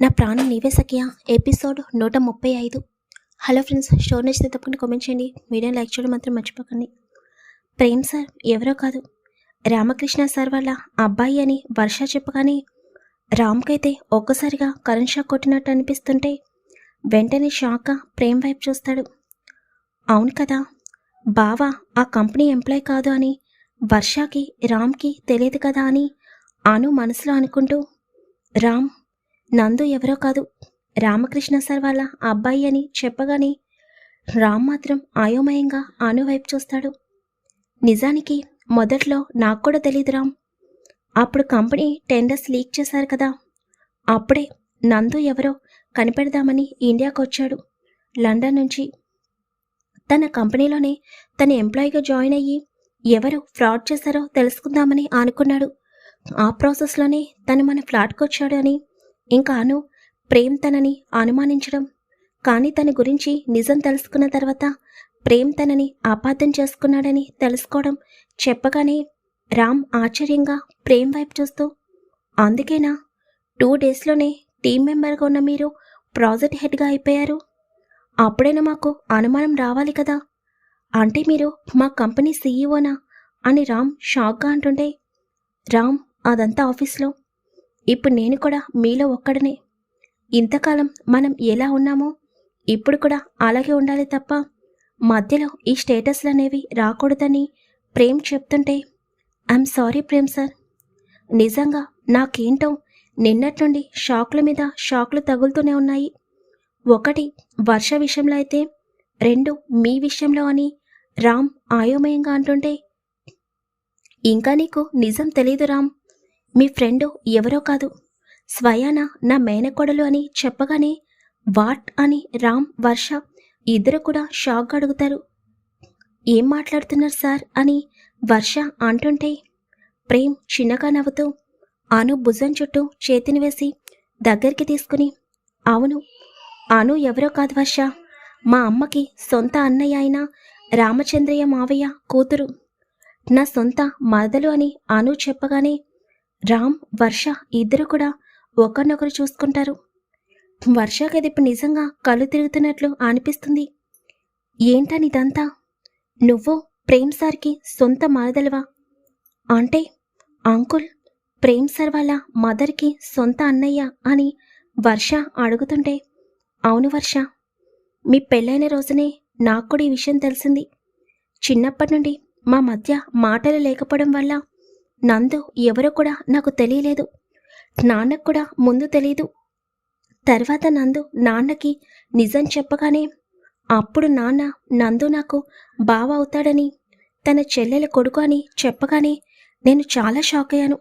నా ప్రాణం నీవే సఖియా. ఎపిసోడ్ నూట ముప్పై ఐదు. హలో ఫ్రెండ్స్ షో నచ్చితే తప్పకుండా కామెంట్ చేయండి. వీడియో లైక్ చేయడం మాత్రం మర్చిపోకండి. ప్రేమ్ సార్ ఎవరో కాదు. రామకృష్ణ సార్ వాళ్ళ అబ్బాయి అని వర్ష చెప్పగానే రామ్కైతే ఒక్కసారిగా కరెంట్ షాక్ కొట్టినట్టు అనిపిస్తుంటే వెంటనే షాక్గా ప్రేమ్ వైపు చూస్తాడు. అవును కదా బావా ఆ కంపెనీ ఎంప్లాయ్ కాదు అని వర్షాకి రామ్కి తెలియదు కదా అని అను మనసులో అనుకుంటూ రామ్ నందు ఎవరో కాదు. రామకృష్ణ సార్ వాళ్ళ అబ్బాయి అని చెప్పగానే రామ్ మాత్రం ఆయోమయంగా అను వైపు చూస్తాడు. నిజానికి మొదట్లో నాకు కూడా తెలియదు రామ్. అప్పుడు కంపెనీ టెండర్స్ లీక్ చేశారు కదా. అప్పుడే నందు ఎవరో కనిపెడదామని ఇండియాకు వచ్చాడు. లండన్ నుంచి తన కంపెనీలోనే తన ఎంప్లాయీగా జాయిన్ అయ్యి ఎవరు ఫ్రాడ్ చేశారో తెలుసుకుందామని అనుకున్నాడు. ఆ ప్రాసెస్లోనే తను మన ఫ్లాట్కి వచ్చాడు అని ఇంకాను ప్రేమ్ తనని అనుమానించడం కానీ తన గురించి నిజం తెలుసుకున్న తర్వాత ప్రేమ్ తనని అపార్థం చేసుకున్నాడని తెలుసుకోవడం చెప్పగానే రామ్ ఆశ్చర్యంగా ప్రేమ్ వైపు చూస్తూ అందుకేనా? టూ డేస్లోనే టీం మెంబర్గా ఉన్న మీరు ప్రాజెక్ట్ హెడ్గా అయిపోయారు. అప్పుడైనా మాకు అనుమానం రావాలి కదా. అంటే మీరు మా కంపెనీ సీఈఓనా అని రామ్ షాక్గా అంటుంటే రామ్ అదంతా ఆఫీస్లో ఇప్పుడు నేను కూడా మీలో ఒక్కడనే. ఇంతకాలం మనం ఎలా ఉన్నామో ఇప్పుడు కూడా అలాగే ఉండాలి తప్ప మధ్యలో ఈ స్టేటస్లు అనేవి రాకూడదని ప్రేమ్ చెప్తుంటే ఐఎమ్ సారీ ప్రేమ్ సార్. నిజంగా నాకేంటో నిన్నటి నుండి షాక్ల మీద షాక్లు తగులుతూనే ఉన్నాయి. ఒకటి వర్ష విషయంలో అయితే రెండు మీ విషయంలో అని రామ్ ఆయోమయంగా అంటుంటే ఇంకా నీకు నిజం తెలీదు రామ్. మీ ఫ్రెండు ఎవరో కాదు. స్వయాన నా మేనకోడలు అని చెప్పగానే వాట్ అని రామ్ వర్ష ఇద్దరు కూడా షాక్ అడుగుతారు. ఏం మాట్లాడుతున్నారు సార్ అని వర్ష అంటుంటే ప్రేమ్ చిన్నగా నవ్వుతూ అను భుజం చుట్టూ చేతిని వేసి దగ్గరికి తీసుకుని అవును అను ఎవరో కాదు వర్ష. మా అమ్మకి సొంత అన్నయ్య అయిన రామచంద్రయ్య మావయ్య కూతురు. నా సొంత మరదలు అని అను చెప్పగానే రామ్ వర్ష ఇద్దరు కూడా ఒకరినొకరు చూసుకుంటారు. వర్షకి అది ఇప్పుడు నిజంగా కళ్ళు తిరుగుతున్నట్లు అనిపిస్తుంది. ఏంటని ఇదంతా నువ్వు ప్రేమ్ సార్కి సొంత మరదలవా? అంటే అంకుల్ ప్రేమ్ సార్ వాళ్ళ మదర్కి సొంత అన్నయ్య అని వర్ష అడుగుతుంటే అవును వర్ష మీ పెళ్ళైన రోజునే నాకు కూడా ఈ విషయం తెలిసింది. చిన్నప్పటి నుండి మా మధ్య మాటలు లేకపోవడం వల్ల నందు ఎవరో కూడా నాకు తెలియలేదు. నాన్నకు కూడా ముందు తెలీదు. తర్వాత నందు నాన్నకి నిజం చెప్పగానే అప్పుడు నాన్న నందు నాకు బావ అవుతాడని తన చెల్లెల కొడుకు అని చెప్పగానే నేను చాలా షాక్ అయ్యాను.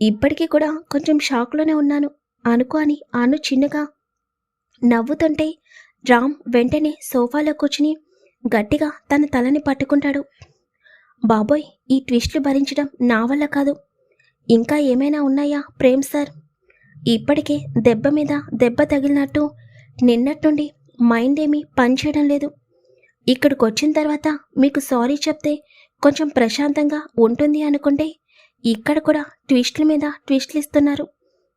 ఇప్పటికీ కూడా కొంచెం షాక్లోనే ఉన్నాను. అనుకో అని అను చిన్నగా నవ్వుతుంటే రామ్ వెంటనే సోఫాలో కూర్చుని గట్టిగా తన తలని పట్టుకుంటాడు. బాబోయ్ ఈ ట్విస్ట్లు భరించడం నా వల్ల కాదు. ఇంకా ఏమైనా ఉన్నాయా ప్రేమ్ సార్? ఇప్పటికే దెబ్బ మీద దెబ్బ తగిలినట్టు నిన్నటి నుండి మైండ్ ఏమీ పనిచేయడం లేదు. ఇక్కడికి వచ్చిన తర్వాత మీకు సారీ చెప్తే కొంచెం ప్రశాంతంగా ఉంటుంది అనుకుంటే ఇక్కడ కూడా ట్విస్ట్ల మీద ట్విస్ట్లు ఇస్తున్నారు.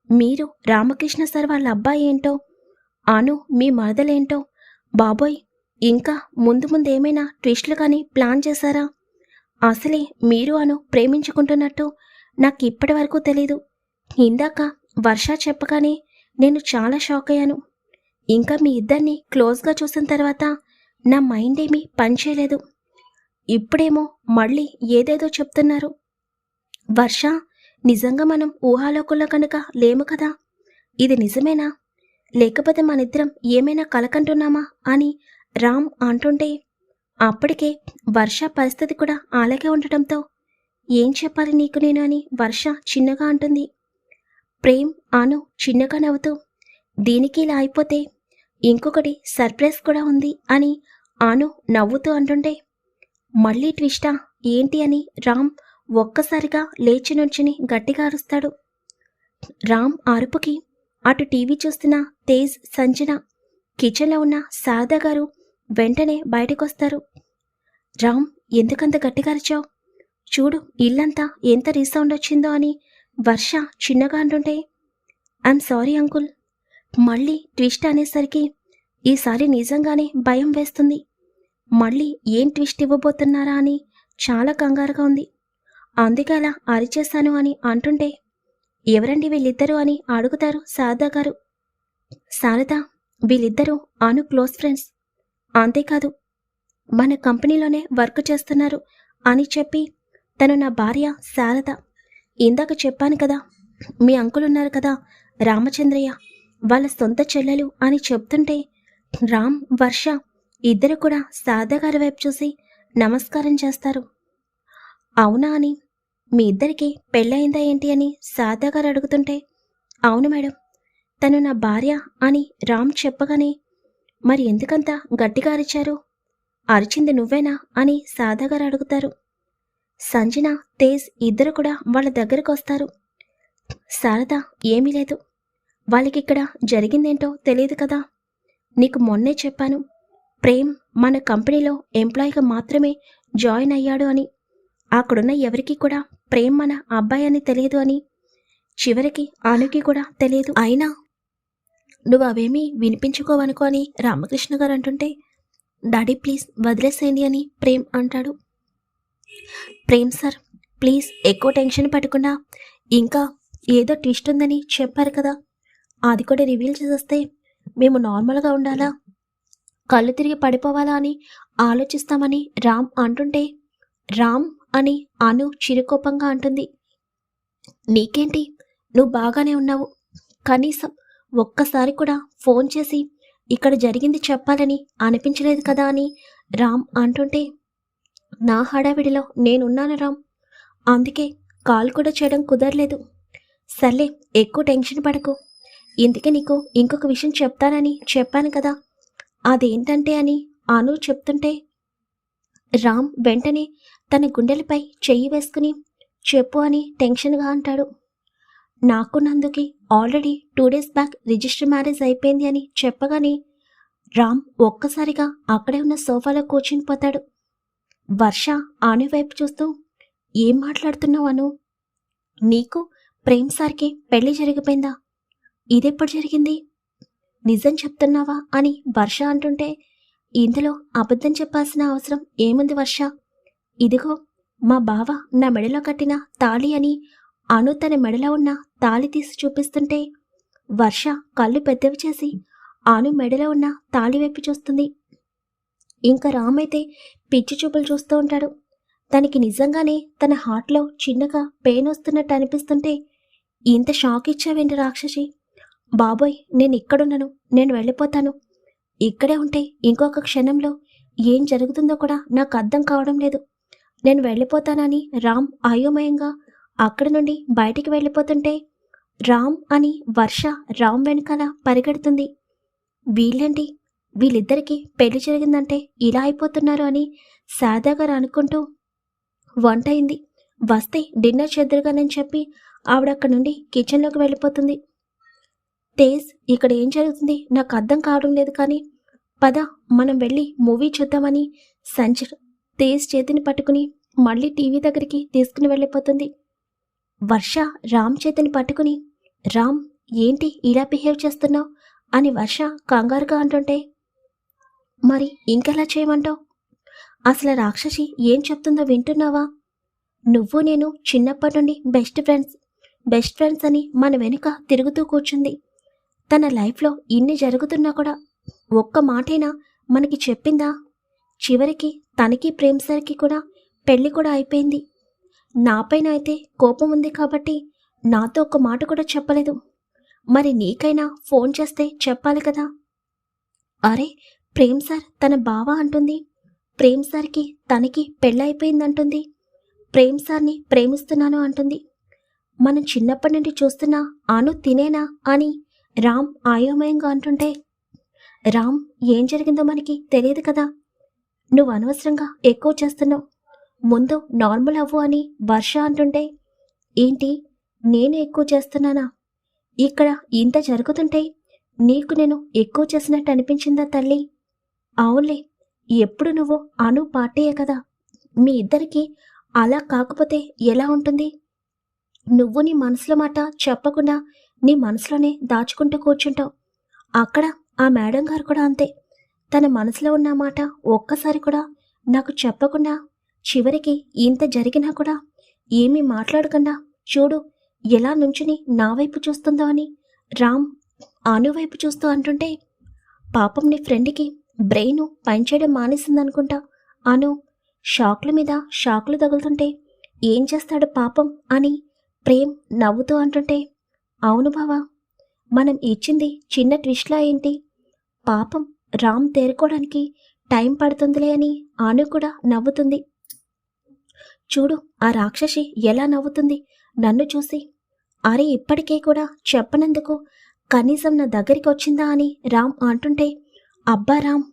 మీరు రామకృష్ణ సార్ వాళ్ళ అబ్బాయి ఏంటో అను మీ మరదలేంటో బాబోయ్ ఇంకా ముందు ముందు ఏమైనా ట్విస్ట్లు కానీ ప్లాన్ చేశారా? అసలే మీరు అను ప్రేమించుకుంటున్నట్టు నాకు ఇప్పటి వరకు తెలీదు. ఇందాక వర్ష చెప్పగానే నేను చాలా షాక్ అయ్యాను ఇంకా మీ ఇద్దరిని క్లోజ్గా చూసిన తర్వాత నా మైండ్ ఏమీ పనిచేయలేదు. ఇప్పుడేమో మళ్ళీ ఏదేదో చెప్తున్నారు. వర్ష నిజంగా మనం ఊహాలోకంలో కనుక లేము కదా? ఇది నిజమేనా? లేకపోతే మనిద్దరం ఏమైనా కలకంటున్నామా? అని రామ్ అంటుంటే అప్పటికే వర్ష పరిస్థితి కూడా అలాగే ఉండటంతో ఏం చెప్పాలి నీకు నేను అని వర్ష చిన్నగా అంటుంది. ప్రేమ్ అను చిన్నగా నవ్వుతూ దీనికి ఇలా అయిపోతే ఇంకొకటి సర్ప్రైజ్ కూడా ఉంది అని అను నవ్వుతూ అంటుంటే మళ్ళీ ట్విస్టా ఏంటి అని రామ్ ఒక్కసారిగా లేచి నుంచుని గట్టిగా అరుస్తాడు. రామ్ అరుపుకి అటు టీవీ చూస్తున్న తేజ్ సంజన కిచెన్లో ఉన్న శారదా గారు వెంటనే బయటకొస్తారు. రామ్ ఎందుకంత గట్టిగారిచావు చూడు ఇల్లంతా ఎంత రీసౌండ్ వచ్చిందో అని వర్ష చిన్నగా అంటుంటే ఐఎమ్ సారీ అంకుల్. మళ్ళీ ట్విస్ట్ అనేసరికి ఈసారి నిజంగానే భయం వేస్తుంది. మళ్ళీ ఏం ట్విస్ట్ ఇవ్వబోతున్నారా అని చాలా కంగారుగా ఉంది. అందుకే అలా అరిచేశాను అని అంటుంటే ఎవరండి వీళ్ళిద్దరూ అని అడుగుతారు శారదా గారు. శారద వీళ్ళిద్దరూ అను క్లోజ్ ఫ్రెండ్స్. అంతేకాదు మన కంపెనీలోనే వర్క్ చేస్తున్నారు అని చెప్పి తను నా భార్య శారద ఇందాక చెప్పాను కదా మీ అంకుల్ ఉన్నారు కదా రామచంద్రయ్య వాళ్ళ సొంత చెల్లెలు అని చెప్తుంటే రామ్ వర్ష ఇద్దరు కూడా శారద గారి వైపు చూసి నమస్కారం చేస్తారు. అవునా అని మీ ఇద్దరికి పెళ్ళయిందా ఏంటి అని శారద గారు అడుగుతుంటే అవును మేడం తను నా భార్య అని రామ్ చెప్పగానే మరి ఎందుకంత గట్టిగా అరిచారు? అరిచింది నువ్వేనా? అని సాదాగారు అడుగుతారు. సంజన తేజ్ ఇద్దరు కూడా వాళ్ళ దగ్గరకు వస్తారు. శారద ఏమీ లేదు. వాళ్ళకిక్కడ జరిగిందేంటో తెలియదు కదా. నీకు మొన్నే చెప్పాను. ప్రేమ్ మన కంపెనీలో ఎంప్లాయీగా మాత్రమే జాయిన్ అయ్యాడు అని. అక్కడున్న ఎవరికి కూడా ప్రేమ్ మన అబ్బాయి అని తెలియదు అని. చివరికి అనుకి కూడా తెలియదు. అయినా నువ్వు అవేమీ వినిపించుకోవనుకో అని రామకృష్ణ గారు అంటుంటే డాడీ ప్లీజ్ వదిలేసేయండి అని ప్రేమ్ అంటాడు. ప్రేమ్ సార్ ప్లీజ్ ఎక్కువ టెన్షన్ పడకుండా ఇంకా ఏదో ట్విస్ట్ ఉందని చెప్పారు కదా. అది కూడా రివీల్ చేసేస్తే మేము నార్మల్గా ఉండాలా? కళ్ళు తిరిగి పడిపోవాలా అని ఆలోచిస్తామని రామ్ అంటుంటే రామ్ అని అను చిరుకోపంగా అంటుంది. నీకేంటి? నువ్వు బాగానే ఉన్నావు. కనీసం ఒక్కసారి కూడా ఫోన్ చేసి ఇక్కడ జరిగింది చెప్పాలని అనిపించలేదు కదా అని రామ్ అంటుంటే నా హడావిడిలో నేనున్నాను రామ్. అందుకే కాల్ కూడా చేయడం కుదరలేదు. సర్లే ఎక్కువ టెన్షన్ పడకు. ఇందుకే నీకు ఇంకొక విషయం చెప్తానని చెప్పాను కదా. అదేంటంటే అని అను చెప్తుంటే రామ్ వెంటనే తన గుండెలపై చెయ్యి వేసుకుని చెప్పు అని టెన్షన్గా అంటాడు. నాకు నందుకి already two days back register marriage అయిపోయింది అని చెప్పగానే రామ్ ఒక్కసారిగా అక్కడే ఉన్న సోఫాలో కూర్చుని పోతాడు. వర్ష ఆను వైపు చూస్తూ ఏం మాట్లాడుతున్నావు అను? నీకు ప్రేమ్ సార్కి పెళ్ళి జరిగిపోయిందా? ఇదెప్పుడు జరిగింది? నిజం చెప్తున్నావా? అని వర్ష అంటుంటే ఇందులో అబద్ధం చెప్పాల్సిన అవసరం ఏముంది వర్ష? ఇదిగో మా బావ నా మెడలో కట్టిన తాళి అని అను తన మెడలో ఉన్న తాళి తీసి చూపిస్తుంటే వర్ష కళ్ళు పెద్దవి చేసి అను మెడలో ఉన్న తాళి వైపు చూస్తుంది. ఇంకా రామైతే పిచ్చి చూపులు చూస్తూ ఉంటాడు. తనకి నిజంగానే తన హార్ట్లో చిన్నగా పెయిన్ వస్తున్నట్టు అనిపిస్తుంటే ఇంత షాక్ ఇచ్చావేంటి రాక్షసి? బాబోయ్ నేను ఇక్కడున్నాను నేను వెళ్ళిపోతాను. ఇక్కడే ఉంటే ఇంకొక క్షణంలో ఏం జరుగుతుందో కూడా నాకు అర్థం కావడం లేదు. నేను వెళ్ళిపోతానని రామ్ అయోమయంగా అక్కడి నుండి బయటికి వెళ్ళిపోతుంటే రామ్ అని వర్ష రామ్ వెనకాల పరిగెడుతుంది. వీళ్ళేంటి? వీళ్ళిద్దరికీ పెళ్ళి జరిగిందంటే ఇలా అయిపోతున్నారు అని సాదాగారు గారు అనుకుంటూ వంట అయింది వస్తే డిన్నర్ చేద్దరుగానని చెప్పి ఆవిడ అక్కడి నుండి కిచెన్లోకి వెళ్ళిపోతుంది. తేజ్ ఇక్కడ ఏం జరుగుతుంది? నాకు అర్థం కావడం లేదు కానీ పద మనం వెళ్ళి మూవీ చూద్దామని సంచర్ తేజ్ చేతిని పట్టుకుని మళ్ళీ టీవీ దగ్గరికి తీసుకుని వెళ్ళిపోతుంది. వర్ష రామ్ చేతిని పట్టుకుని రామ్ ఏంటి ఇలా బిహేవ్ చేస్తున్నావు? అని వర్ష కంగారుగా అంటుంటే మరి ఇంకెలా చేయమంటావు? అసలు రాక్షసి ఏం చెప్తుందో వింటున్నావా? నువ్వు నేను చిన్నప్పటి నుండి బెస్ట్ ఫ్రెండ్స్ బెస్ట్ ఫ్రెండ్స్ అని మన వెనుక తిరుగుతూ కూర్చుంది. తన లైఫ్లో ఇన్ని జరుగుతున్నా కూడా ఒక్క మాటైనా మనకి చెప్పిందా? చివరికి తనకి ప్రేమ్ సార్కి కూడా పెళ్ళి కూడా అయిపోయింది. నాపైన అయితే కోపం ఉంది కాబట్టి నాతో ఒక మాట కూడా చెప్పలేదు. మరి నీకైనా ఫోన్ చేస్తే చెప్పాలి కదా? అరే ప్రేమ్ సార్ తన బావ అంటుంది. ప్రేమ్ సార్కి తనకి పెళ్ళైపోయిందంటుంది ప్రేమ్ సార్ని ప్రేమిస్తున్నాను అంటుంది. మనం చిన్నప్పటి నుండి చూస్తున్న అను తినేనా అని రామ్ ఆయోమయంగా అంటుంటే రామ్ ఏం జరిగిందో మనకి తెలియదు కదా? నువ్వు అనవసరంగా ఎక్కువ చేస్తున్నావు. ముందు నార్మల్ అవ్వు అని వర్ష అంటుంటే ఏంటి? నేను ఎక్కువ చేస్తున్నానా? ఇక్కడ ఇంత జరుగుతుంటే నీకు నేను ఎక్కువ చేసినట్టు అనిపించిందా తల్లి? అవునులే ఎప్పుడు నువ్వు అను పార్టీయే కదా. మీ ఇద్దరికి అలా కాకపోతే ఎలా ఉంటుంది? నువ్వు నీ మనసులో మాట చెప్పకుండా నీ మనసులోనే దాచుకుంటూ కూర్చుంటావు. అక్కడ ఆ మేడం గారు కూడా అంతే. తన మనసులో ఉన్న మాట ఒక్కసారి కూడా నాకు చెప్పకుండా చివరికి ఇంత జరిగినా కూడా ఏమీ మాట్లాడకుండా చూడు ఎలా నుంచుని నా వైపు చూస్తుందో అని రామ్ ఆను వైపు చూస్తూ అంటుంటే పాపం నీ ఫ్రెండ్కి బ్రెయిన్ పనిచేయడం మానేసిందనుకుంటా. అను షాక్ల మీద షాక్లు తగులుతుంటే ఏం చేస్తాడు పాపం అని ప్రేమ్ నవ్వుతూ అంటుంటే అవును బావా మనం ఇచ్చింది చిన్న ట్విస్ట్లా ఏంటి? పాపం రామ్ తేరుకోవడానికి టైం పడుతుందిలే అని ఆను కూడా నవ్వుతుంది. చూడు ఆ రాక్షసి ఎలా నవ్వుతుంది. నన్ను చూసి అరే ఇప్పటికే కూడా చెప్పనందుకు కనీసం నా దగ్గరికి వచ్చిందా అని రామ్ అంటుంటే అబ్బా రామ్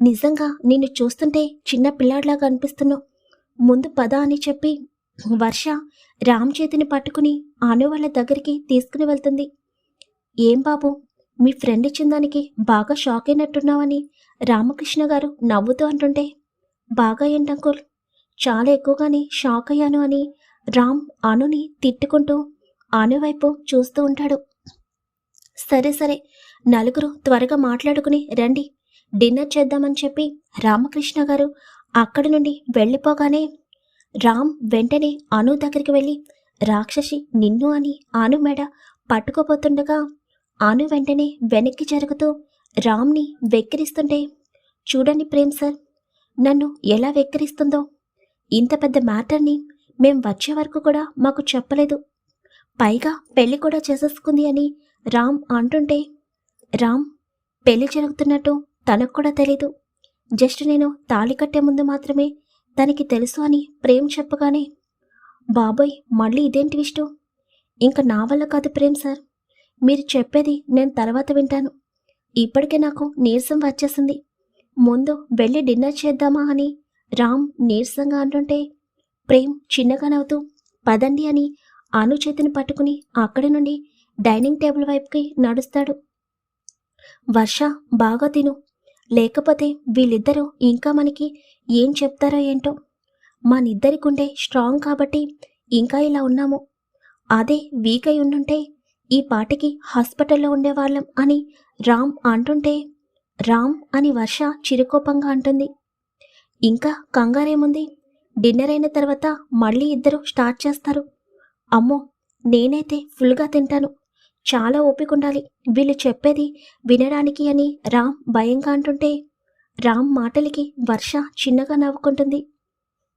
నిజంగా నిన్ను చూస్తుంటే చిన్న పిల్లాడిలాగా అనిపిస్తున్నావు ముందు పద అని చెప్పి వర్ష రామ్ చేతిని పట్టుకుని ఆను వాళ్ళ దగ్గరికి తీసుకుని వెళ్తుంది. ఏం బాబు మీ ఫ్రెండ్ ఇచ్చిన దానికి బాగా షాక్ అయినట్టున్నావని రామకృష్ణ గారు నవ్వుతూ అంటుంటే బాగా ఏంటంకుల్ చాలా ఎక్కువగానే షాక్ అయ్యాను అని రామ్ అనుని తిట్టుకుంటూ అను వైపు చూస్తూ ఉంటాడు. సరే సరే నలుగురు త్వరగా మాట్లాడుకుని రండి. డిన్నర్ చేద్దామని చెప్పి రామకృష్ణ గారు అక్కడి నుండి వెళ్ళిపోగానే రామ్ వెంటనే అను దగ్గరికి వెళ్ళి రాక్షసి నిన్ను అని అను మెడ పట్టుకోపోతుండగా అను వెంటనే వెనక్కి జరుగుతూ రామ్ని వెక్కిరిస్తుంటే చూడండి ప్రేమ్ సార్ నన్ను ఎలా వెక్కిరిస్తుందో ఇంత పెద్ద మ్యాటర్ని మేం వచ్చే వరకు కూడా మాకు చెప్పలేదు. పైగా పెళ్ళి కూడా చేసేసుకుంది అని రామ్ అంటుంటే రామ్ పెళ్ళి జరుగుతున్నట్టు తనకు కూడా తెలీదు. జస్ట్ నేను తాళి కట్టే ముందు మాత్రమే తనకి తెలుసు అని ప్రేమ్ చెప్పగానే బాబోయ్ మళ్ళీ ఇదేంటి విష్ణు? ఇంకా నా వల్ల కాదు ప్రేమ్ సార్. మీరు చెప్పేది నేను తర్వాత వింటాను. ఇప్పటికే నాకు నీరసం వచ్చేసింది. ముందు వెళ్ళి డిన్నర్ చేద్దామా అని రామ్ నీరసంగా అంటుంటే ప్రేమ్ చిన్నగా నవ్వుతూ పదండి అని అను చేతిని పట్టుకుని అక్కడి నుండి డైనింగ్ టేబుల్ వైపుకి నడుస్తాడు. వర్ష బాగా తిను. లేకపోతే వీళ్ళిద్దరూ ఇంకా మనకి ఏం చెప్తారో ఏంటో? మనిద్దరికుండే స్ట్రాంగ్ కాబట్టి ఇంకా ఇలా ఉన్నాము. అదే వీక్ అయి ఉండుంటే ఈ పాటికి హాస్పిటల్లో ఉండేవాళ్ళం అని రామ్ అంటుంటే రామ్ అని వర్ష చిరుకోపంగా అంటుంది. ఇంకా కంగారేముంది? డిన్నర్ అయిన తర్వాత మళ్ళీ ఇద్దరు స్టార్ట్ చేస్తారు. అమ్మో నేనైతే ఫుల్గా తింటాను. చాలా ఓపిక ఉండాలి. వీళ్ళు చెప్పేది వినడానికి అని రామ్ భయంగా అంటుంటే రామ్ మాటలకి వర్ష చిన్నగా నవ్వుకుంటుంది.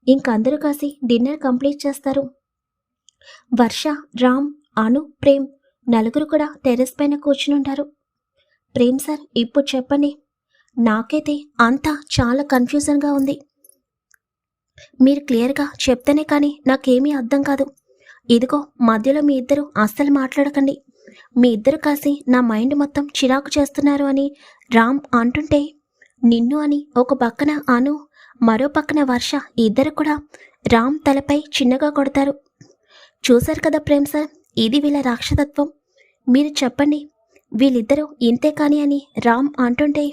ఇంకందరూ కాసి డిన్నర్ కంప్లీట్ చేస్తారు. వర్ష రామ్ అను ప్రేమ్ నలుగురు కూడా టెర్రస్ పైన కూర్చునుంటారు. ప్రేమ్ సార్ ఇప్పుడు చెప్పండి. నాకైతే అంతా చాలా కన్ఫ్యూజన్గా ఉంది. మీరు క్లియర్గా చెప్తేనే కానీ నాకేమీ అర్థం కాదు. ఇదిగో మధ్యలో మీ ఇద్దరు అస్సలు మాట్లాడకండి. మీ ఇద్దరు కాసి నా మైండ్ మొత్తం చిరాకు చేస్తున్నారు అని రామ్ అంటుంటే నిన్ను అని ఒక పక్కన అను మరో పక్కన వర్ష ఇద్దరు కూడా రామ్ తలపై చిన్నగా కొడతారు. చూశారు కదా ప్రేమ్ సార్ ఇది వీళ్ళ రాక్షసత్వం. మీరు చెప్పండి వీళ్ళిద్దరూ ఇంతే కాని అని రామ్ అంటుంటే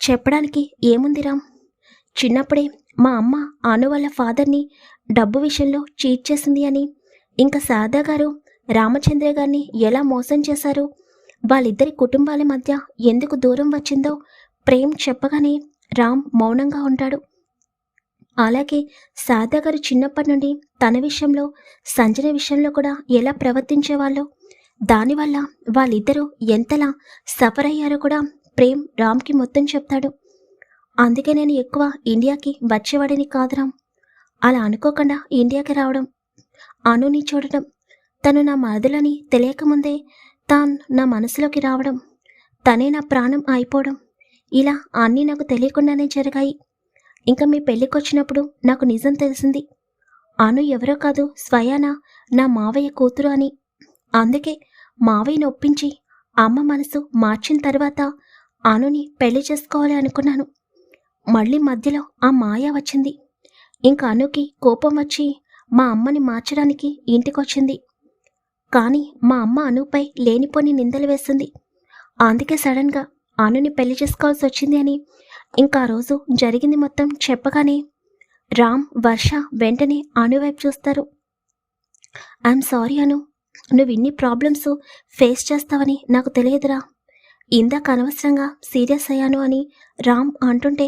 చెప్పడానికి ఏముంది రామ్? చిన్నప్పుడే మా అమ్మ ఆను వాళ్ళ ఫాదర్ని డబ్బు విషయంలో చీట్ చేసింది అని. ఇంకా శారదా గారు రామచంద్ర గారిని ఎలా మోసం చేశారు? వాళ్ళిద్దరి కుటుంబాల మధ్య ఎందుకు దూరం వచ్చిందో ప్రేమ్ చెప్పగానే రామ్ మౌనంగా ఉంటాడు. అలాగే శారదా గారు చిన్నప్పటి నుండి తన విషయంలో సంజన విషయంలో కూడా ఎలా ప్రవర్తించేవాళ్ళో? దానివల్ల వాళ్ళిద్దరూ ఎంతలా సఫర్ అయ్యారో కూడా ప్రేమ్ రామ్కి మొత్తం చెప్తాడు. అందుకే నేను ఎక్కువ ఇండియాకి వచ్చేవాడిని కాదురా అలా అనుకోకుండా ఇండియాకి రావడం అనుని చూడటం తను నా మరదలని తెలియకముందే తాను నా మనసులోకి రావడం తనే నా ప్రాణం అయిపోవడం ఇలా అన్నీ నాకు తెలియకుండానే జరిగాయి. ఇంకా మీ పెళ్ళికొచ్చినప్పుడు నాకు నిజం తెలిసింది. అను ఎవరో కాదు స్వయాన నా మావయ్య కూతురు అని. అందుకే మావయ్యను ఒప్పించి అమ్మ మనసు మార్చిన తర్వాత అనుని పెళ్ళి చేసుకోవాలి అనుకున్నాను. మళ్ళీ మధ్యలో ఆ మాయ వచ్చింది. ఇంకా అనుకి కోపం వచ్చి మా అమ్మని మార్చడానికి ఇంటికొచ్చింది. కానీ మా అమ్మ అనుపై లేనిపోని నిందలు వేస్తుంది అందుకే సడన్గా అనుని పెళ్ళి చేసుకోవాల్సి వచ్చింది అని ఇంకా ఆ రోజు జరిగింది మొత్తం చెప్పగానే రామ్ వర్ష వెంటనే అను వైపు చూస్తారు. ఐఎమ్ సారీ అను నువ్వు ఇన్ని ప్రాబ్లమ్స్ ఫేస్ చేస్తావని నాకు తెలియదురా. ఇందాక అనవసరంగా సీరియస్ అయ్యాను అని రామ్ అంటుంటే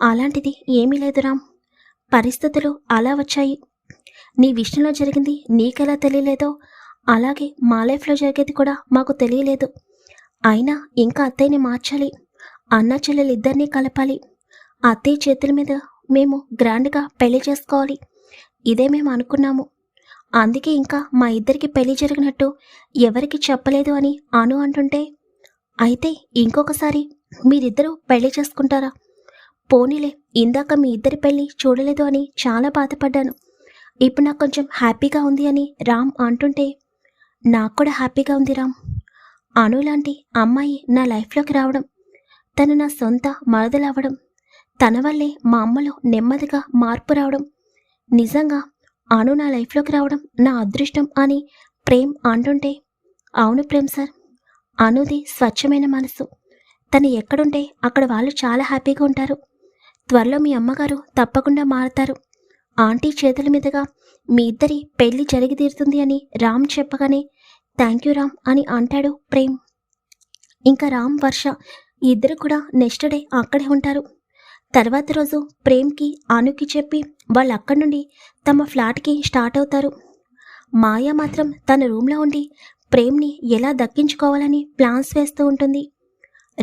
అలాంటిది ఏమీ లేదు రామ్. పరిస్థితులు అలా వచ్చాయి. నీ విషయంలో జరిగింది నీకెలా తెలియలేదో అలాగే మా లైఫ్లో జరిగేది కూడా మాకు తెలియలేదు. అయినా ఇంకా అత్తయ్యని మార్చాలి అన్న చెల్లెలు ఇద్దరినీ కలపాలి. అత్తయ్య చేతుల మీద మేము గ్రాండ్గా పెళ్ళి చేసుకోవాలి. ఇదే మేము అనుకున్నాము. అందుకే ఇంకా మా ఇద్దరికి పెళ్ళి జరిగినట్టు ఎవరికి చెప్పలేదు అని అను అంటుంటే అయితే ఇంకొకసారి మీరిద్దరూ పెళ్ళి చేసుకుంటారా? పోనీలే ఇందాక మీ ఇద్దరి పెళ్ళి చూడలేదు అని చాలా బాధపడ్డాను. ఇప్పుడు నాకు కొంచెం హ్యాపీగా ఉంది అని రామ్ అంటుంటే నాకు కూడా హ్యాపీగా ఉంది రామ్. అను లాంటి అమ్మాయి నా లైఫ్లోకి రావడం తను నా సొంత మరదలవ్వడం తన వల్లే మా అమ్మలో నెమ్మదిగా మార్పు రావడం నిజంగా అను నా లైఫ్లోకి రావడం నా అదృష్టం అని ప్రేమ్ అంటుంటే అవును ప్రేమ్ సార్ అనుది స్వచ్ఛమైన మనసు. తను ఎక్కడుంటే అక్కడ వాళ్ళు చాలా హ్యాపీగా ఉంటారు. త్వరలో మీ అమ్మగారు తప్పకుండా మారుతారు. ఆంటీ చేతుల మీదుగా మీ ఇద్దరి పెళ్ళి జరిగి తీరుతుంది అని రామ్ చెప్పగానే థ్యాంక్ యూ రామ్ అని అంటాడు ప్రేమ్. ఇంకా రామ్ వర్ష ఇద్దరు కూడా నెక్స్ట్ డే అక్కడే ఉంటారు. తర్వాత రోజు ప్రేమ్కి అనుకి చెప్పి వాళ్ళు అక్కడి నుండి తమ ఫ్లాట్కి స్టార్ట్ అవుతారు. మాయ మాత్రం తన రూమ్లో ఉండి ప్రేమ్ని ఎలా దక్కించుకోవాలని ప్లాన్స్ వేస్తూ ఉంటుంది.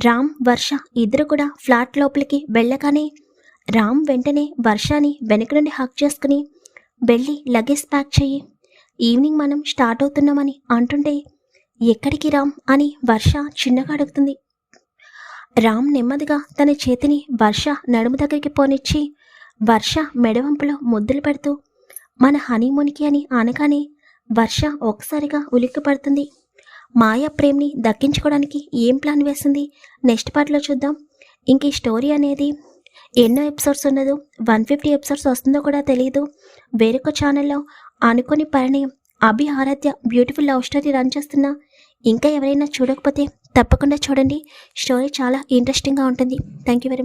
రామ్ వర్ష ఇద్దరు కూడా ఫ్లాట్ లోపలికి వెళ్ళగానే రామ్ వెంటనే వర్షాని వెనక నుండి హక్ చేసుకుని వెళ్ళి లగేజ్ ప్యాక్ చెయ్యి. ఈవినింగ్ మనం స్టార్ట్ అవుతున్నామని అంటుంటే ఎక్కడికి రామ్? అని వర్ష చిన్నగా అడుగుతుంది. రామ్ నెమ్మదిగా తన చేతిని వర్ష నడుము దగ్గరికి పోనిచ్చి వర్ష మెడవంపులో ముద్దులు పెడుతూ మన హనీమూన్కి అని అనగానే వర్ష ఒకసారిగా ఉలిక్కి పడుతుంది మాయా ప్రేమ్ని దక్కించుకోవడానికి ఏం ప్లాన్ వేసింది? నెక్స్ట్ పార్ట్లో చూద్దాం. ఇంక ఈ స్టోరీ అనేది ఎన్నో ఎపిసోడ్స్ ఉన్నదో వన్ ఫిఫ్టీ ఎపిసోడ్స్ వస్తుందో కూడా తెలియదు వేరొక ఛానల్లో Anukoni Parinayam Abhi Aradhya beautiful love story run చేస్తున్నా. ఇంకా ఎవరైనా చూడకపోతే తప్పకుండా చూడండి. స్టోరీ చాలా ఇంట్రెస్టింగ్గా ఉంటుంది. Thank you very